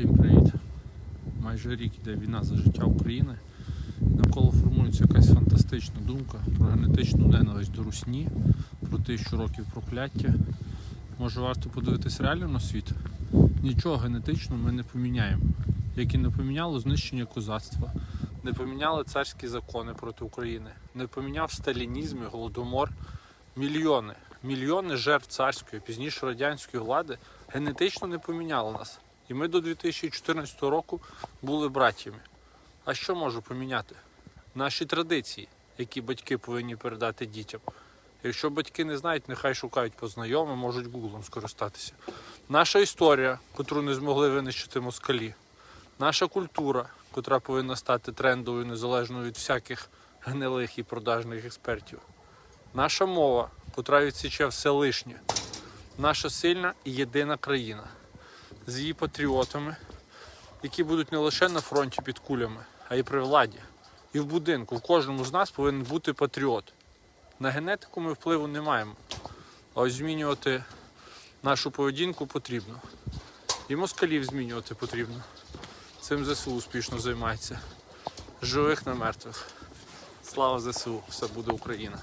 Всім привіт! Майже рік йде війна за життя України. Навколо формується якась фантастична думка про генетичну ненависть до русні, про тисячу років прокляття. Може варто подивитись реально на світ? Нічого генетичного ми не поміняємо. Як і не поміняло знищення козацтва, не поміняли царські закони проти України, не поміняв сталінізм і голодомор. Мільйони, мільйони жертв царської, пізніше радянської влади генетично не поміняли нас. І ми до 2014 року були братями. А що може поміняти? Наші традиції, які батьки повинні передати дітям. Якщо батьки не знають, нехай шукають по знайомим, можуть гуглом скористатися. Наша історія, котру не змогли винищити москалі. Наша культура, котра повинна стати трендовою незалежно від всяких гнилих і продажних експертів. Наша мова, котра відсіче все лишнє. Наша сильна і єдина країна з її патріотами, які будуть не лише на фронті під кулями, а й при владі. І в будинку. В кожному з нас повинен бути патріот. На генетику ми впливу не маємо. А ось змінювати нашу поведінку потрібно. І москалів змінювати потрібно. Цим ЗСУ успішно займається. Живих на мертвих. Слава ЗСУ! Все буде Україна!